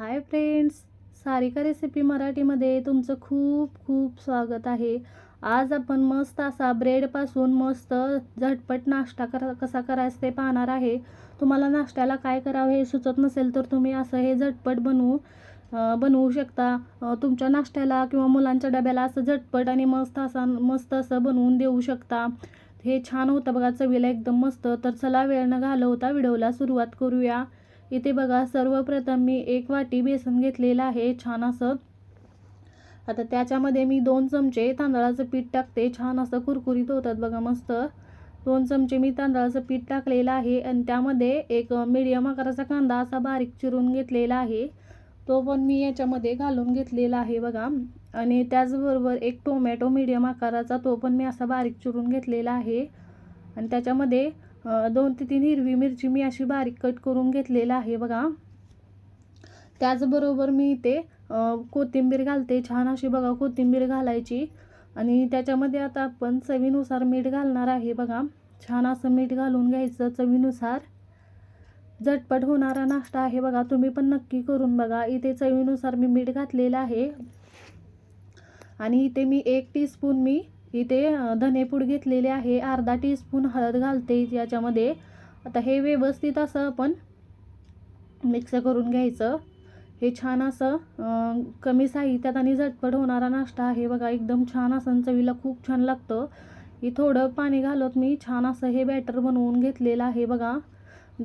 Hi friends Sarika recipe मराठीमध्ये तुमचं खूप खूप स्वागत आहे. आज आपण मस्त असा ब्रेडपासून मस्त झटपट नाश्ता करा कसा करायचं ते पाहणार आहे. तुम्हाला नाश्त्याला काय करावं हे सुचत नसेल तर तुम्ही असं हे झटपट बनवू बनवू शकता. तुमच्या नाश्त्याला किंवा मुलांच्या डब्याला असं झटपट आणि मस्त असा मस्त असं बनवून देऊ शकता. हे छान होतं बघा चवीला एकदम मस्त. तर चला वेळ न घालवता व्हिडिओला सुरुवात करूया. इथे बघा सर्वप्रथम मी एक वाटी बेसन घेतलेलं आहे छान असं. आता त्याच्यामध्ये मी दोन चमचे तांदळाचं पीठ टाकते छान असं कुरकुरीत होतात बघा मस्त. दोन चमचे मी तांदळाचं पीठ टाकलेलं आहे आणि त्यामध्ये एक मिडियम आकाराचा कांदा असा बारीक चिरून घेतलेला आहे. तो पण मी याच्यामध्ये घालून घेतलेला आहे बघा. आणि त्याचबरोबर एक टोमॅटो मिडियम आकाराचा तो पण मी असा बारीक चिरून घेतलेला आहे. आणि त्याच्यामध्ये दोन ते तीन हिरवी मिरची मी अशी बारीक कट करून घेतलेला आहे बघा. त्याचबरोबर मी इथे कोथिंबीर घालते. छान अशी बघा कोथिंबीर घालायची. आणि त्याच्यामध्ये आता आपण चवीनुसार मीठ घालणार आहे बघा. छान असं मीठ घालून घ्यायचं चवीनुसार. झटपट होणारा नाश्ता आहे बघा. तुम्ही पण नक्की करून बघा. इथे चवीनुसार मी मीठ घातलेलं आहे. आणि इथे मी एक टीस्पून मी इथे धनेपूड घेतलेले आहे. अर्धा टीस्पून हळद घालते याच्यामध्ये. आता हे व्यवस्थित असं आपण मिक्स करून घ्यायचं. हे छान असं कमी साहित्यात आणि झटपट होणारा नाश्ता आहे. बघा एकदम छान असं चवीला खूप छान लागतं. हे थोडं पाणी घालत मी छान असं हे बॅटर बनवून घेतलेलं आहे. बघा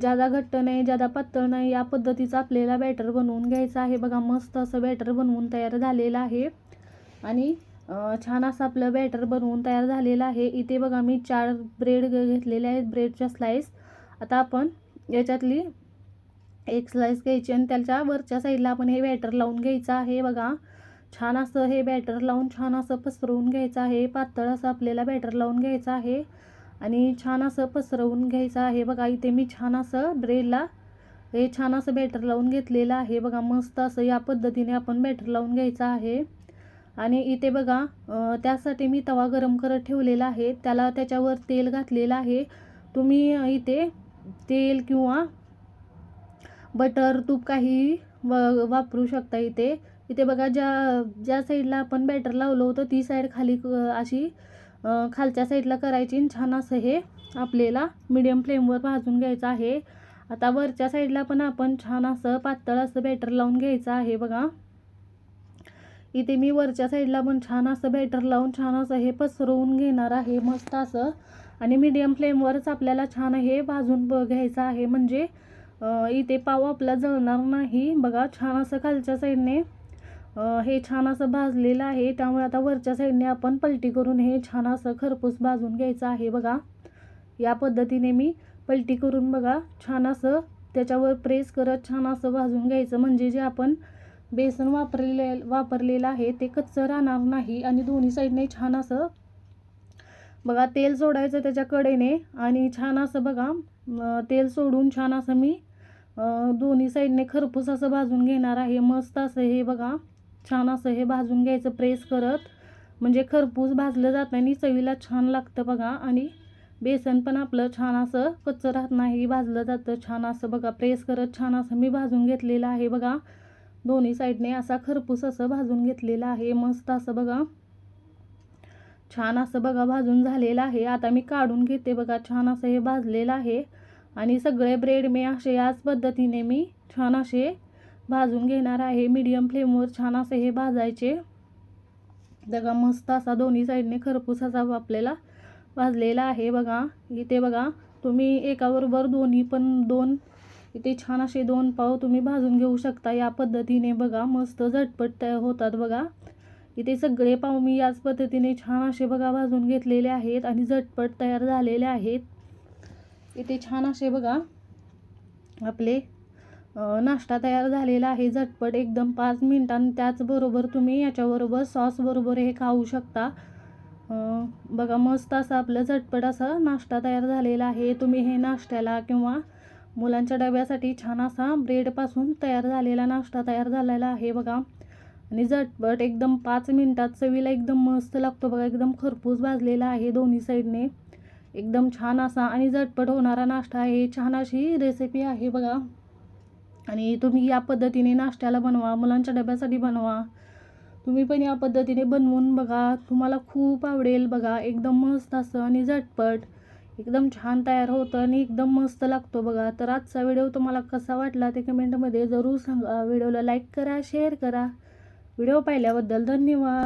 ज्यादा घट्ट नाही ज्यादा पातळ नाही या पद्धतीचं आपल्याला बॅटर बनवून घ्यायचं आहे. बघा मस्त असं बॅटर बनवून तयार झालेलं आहे. आणि छान असं आपलं बॅटर बनवून तयार झालेलं आहे. इथे बघा मी चार ब्रेड ग- घेतलेले आहेत. ब्रेडच्या स्लाईस आता आपण याच्यातली एक स्लाईस घ्यायची आणि त्याच्या वरच्या साईडला आपण हे बॅटर लावून घ्यायचं आहे. बघा छान असं हे बॅटर लावून छान असं पसरवून घ्यायचं आहे. पातळ असं आपल्याला बॅटर लावून घ्यायचं आहे. आणि छान असं पसरवून घ्यायचं आहे. बघा इथे मी छान असं ब्रेडला हे छान असं बॅटर लावून घेतलेलं आहे. बघा मस्त असं या पद्धतीने आपण बॅटर लावून घ्यायचं आहे. आणि इथे बघा त्यासाठी मी तवा गरम करत ठेवलेला आहे. त्याला त्याच्यावर तेल घातलेलं आहे. तुम्ही इथे तेल किंवा बटर तूप काही व वापरू शकता इथे. इथे बघा ज्या ज्या साईडला आपण बॅटर लावलं होतं ती साईड खाली क- अशी खालच्या साईडला करायची आणि छान असं हे आपल्याला मिडियम फ्लेमवर भाजून घ्यायचं आहे. आता वरच्या साईडला पण आपण छान असं पातळ असं बॅटर लावून घ्यायचं आहे बघा. इथे मी वरच्या साईडला पण छान असं बॅटर लावून छान असं हे पसरवून घेणार आहे मस्त असं. आणि मीडियम फ्लेमवरच आपल्याला छान हे भाजून ब- घ्यायचं आहे. म्हणजे इथे पाव आपला जळणार नाही. बघा छान असं खालच्या साईडने हे छान असं भाजलेलं आहे. त्यामुळे आता वरच्या साईडने आपण पलटी करून हे छान असं खरपूस भाजून घ्यायचं आहे बघा. या पद्धतीने मी पलटी करून बघा छान असं त्याच्यावर प्रेस करत छान असं भाजून घ्यायचं. म्हणजे जे आपण बेसन वापरले वापरलेलं आहे. ते कच्चं राहणार नाही आणि दोन्ही साईडने छान असं बघा तेल सोडायचं त्याच्या कडेने आणि छान असं बघा तेल सोडून छान असं मी दोन्ही साईडने खरपूस असं भाजून घेणार आहे. मस्त असं हे बघा छान असं हे भाजून घ्यायचं प्रेस करत. म्हणजे खरपूस भाजलं जातं आणि चवीला छान लागतं बघा. आणि बेसन पण आपलं छान असं कच्चं राहत नाही भाजलं जातं. छान असं बघा प्रेस करत छान असं मी भाजून घेतलेलं आहे बघा. दोन्ही साईडने असा खरपूस असं भाजून घेतलेलं आहे. मस्त असं बघा. छान असं बघा भाजून झालेलं आहे. आता मी काढून घेते बघा छान असं हे भाजलेलं आहे. आणि सगळे ब्रेड मी असे याच पद्धतीने मी छान असे भाजून घेणार आहे. मीडियम फ्लेमवर छान असे हे भाजायचे. बघा मस्त असा दोन्ही साईडने खरपूस असा आपल्याला भाजलेला आहे बघा. इथे बघा तुम्ही एकाबरोबर दोन्ही पण दोन इथे छान असे दोन पाव तुम्ही भाजून घेऊ शकता. या पद्धतीने बघा मस्त झटपट तयार होतात बघा. इथे सगळे पाव मी याच पद्धतीने छान असे बघा भाजून घेतलेले आहेत आणि झटपट तयार झालेले आहेत. इथे छान असे बघा आपले नाश्ता तयार झालेला आहे. झटपट एकदम पाच मिनिटांनी त्याचबरोबर तुम्ही याच्याबरोबर सॉसबरोबर हे खाऊ शकता. बघा मस्त असं आपलं झटपट असा नाश्ता तयार झालेला आहे. तुम्ही हे नाश्त्याला किंवा मुलांच्या डब्यासाठी छान असा ब्रेडपासून तयार झालेला नाश्ता तयार झालेला आहे बघा. आणि झटपट एकदम पाच मिनटात चवीला एकदम मस्त लागतो बघा. एकदम खरपूस भाजलेला आहे दोन्ही साईडने एकदम छान असा आणि झटपट होणारा नाश्ता आहे. छान अशी रेसिपी आहे बघा. आणि तुम्ही या पद्धतीने नाश्त्याला बनवा मुलांच्या डब्यासाठी बनवा. तुम्ही पण या पद्धतीने बनवून बघा. तुम्हाला खूप आवडेल बघा. एकदम मस्त असं आणि झटपट. एकदम छान तयार होतं आणि एकदम मस्त लागतो बघा. तर आजचा व्हिडिओ तुम्हाला कसा वाटला ते कमेंटमध्ये जरूर सांगा. व्हिडिओला लाईक करा शेअर करा. व्हिडिओ पाहिल्याबद्दल धन्यवाद.